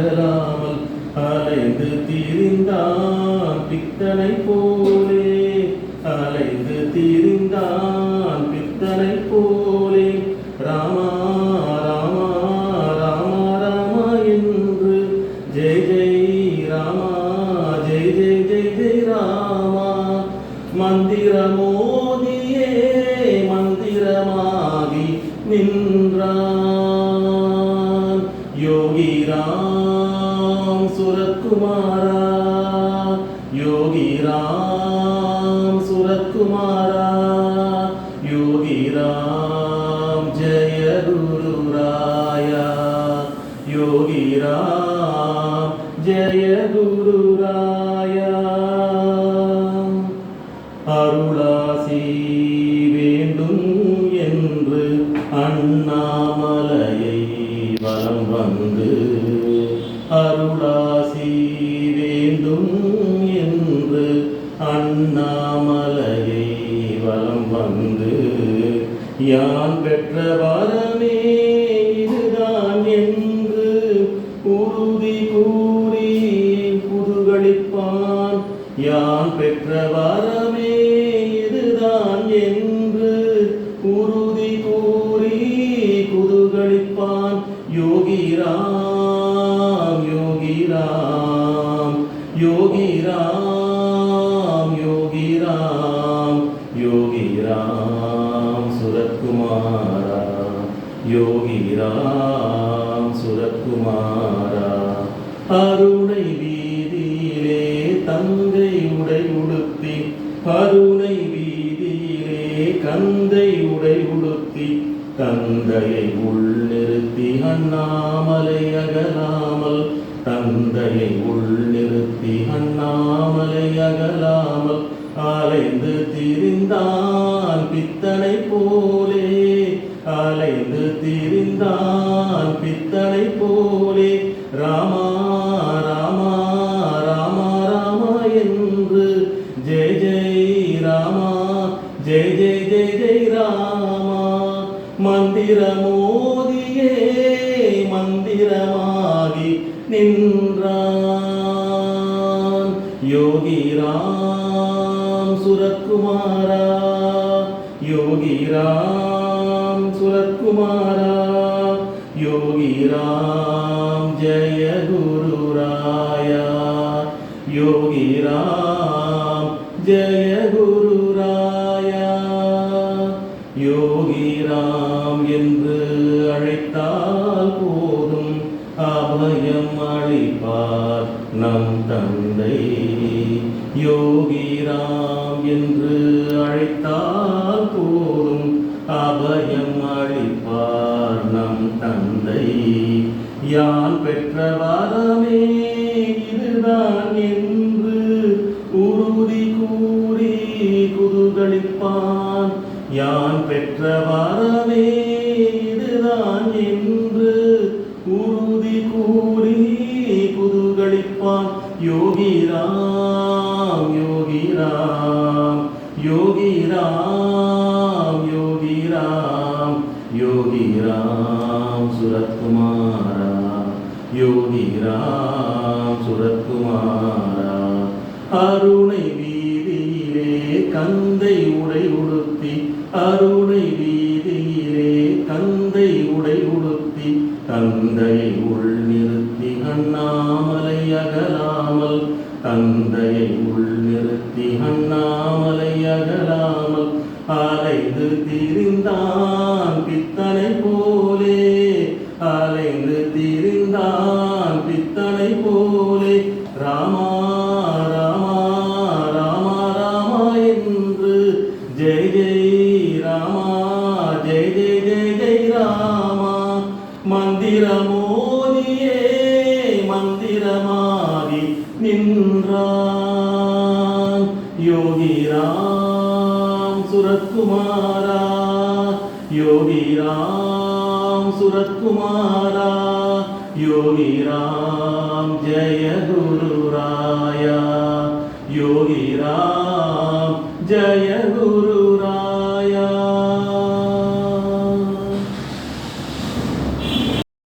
அகலாமல் அலைந்து திரிந்தான் பித்தனை போலே. அலைந்து திரிந்தான் பித்தனை போலே. ராமா ராமா ராமா ராமா என்று. ஜெய் ஜெய் ராமா ஜெய் ஜெய் ஜெய் ஜெய் ராமா. மந்திரமோதியே மந்திரமாகி நின்றான். யோகி ராம் சுரத்குமாரா யோகி ராம் சுரத்குமாரா யோகி ராம் ஜெய குரு ராயா யோகி ராம் ஜெய குரு ராயா. அருளாசி வேண்டும் என்று அண்ணாமலையை அண்ணாமலையை வலம் வந்து யான் பெற்ற வரமே இதுதான் என்று உறுதி கூறி புதுகளிப்பான் யான் பெற்ற வரமே இதுதான் என்று உறுதி கூறி புதுகளிப்பான் யோகிராம் யோகிராம் யோகிராம் யோகி ராம் சுரத்குமாரா. அருணை வீதியிலே தங்கை உடை உடுத்தி அருணை வீதியிலே கந்தை உடை உடுத்தி தந்தையை உள் நிறுத்தி அண்ணாமலை அகலாமல் தந்தையை உள் நிறுத்தி அண்ணாமலை அகலாமல் அலைந்து திரிந்தான் பித்தனை போல் நின்றான். யோகிராம் சுரத்குமாரா. யோகிராம் சுரத்குமாரா. யோகிராம் ஜெய குருராயா யோகிராம் ஜெய குரு என்று அழைத்தால் போதும் அபயம் அளிப்பார் நம் தந்தை. யான் பெற்ற வரமே இதுதான். யோகிராம் சுரத்குமாரா. அருணை வீதியிலே கந்தை உடை உடுத்தி அருணை வீதியிலே கந்தை உடை உடுத்தி தந்தையை உள் நிறுத்தி அண்ணாமலை அகலாமல் தந்தையை உள் நிறுத்தி அண்ணாமலை அகலாமல் அலைந்து திரிந்தான் பித்தனை போலே யோகி ராம் சுரத்குமாரா யோகி ராம் ஜெய குரு ராயா யோகி ராம் ஜெய